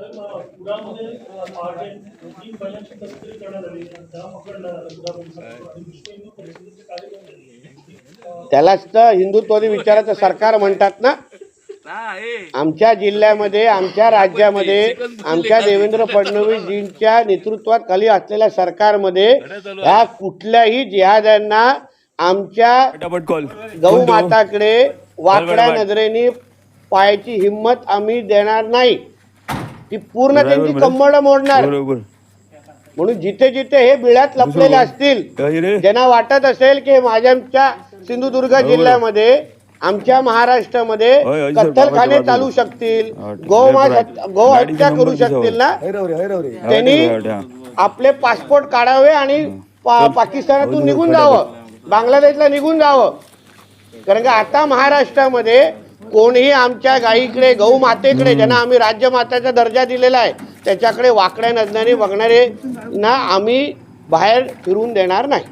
पहाटे तीन बैलांची तस्करी करण्यात आली. त्या त्यालाच तर हिंदुत्ववादी विचाराचं सरकार म्हणतात ना? आमच्या जिल्ह्यामध्ये आमच्या राज्यामध्ये आमच्या देवेंद्र फडणवीसजींच्या नेतृत्वात खाली असलेल्या सरकारमध्ये ह्या कुठल्याही जिहाद्यांना आमच्या गौ माताकडे वाकड्या नजरेने पायाची हिंमत आम्ही देणार नाही. ती पूर्ण त्यांची कंबड मोडणार. बरोबर म्हणून जिथे जिथे हे बिळात लपलेले असतील ज्यांना वाटत असेल की माझ्या सिंधुदुर्ग जिल्ह्यामध्ये आमच्या महाराष्ट्रामध्ये कत्तलखाने चालू. शकतील हा, गो हत्या करू. शकतील ना? हा, त्यांनी हा. आपले पासपोर्ट काढावे आणि पा- पाकिस्तानातून निघून जावं. बांगलादेशला निघून जावं. कारण का आता महाराष्ट्रामध्ये कोणीही आमच्या गायीकडे गौ मातेकडे ज्यांना आम्ही राज्यमाताचा दर्जा दिलेला आहे त्याच्याकडे वाकड्या नजण्याने बघणारे ना आम्ही बाहेर फिरून देणार नाही.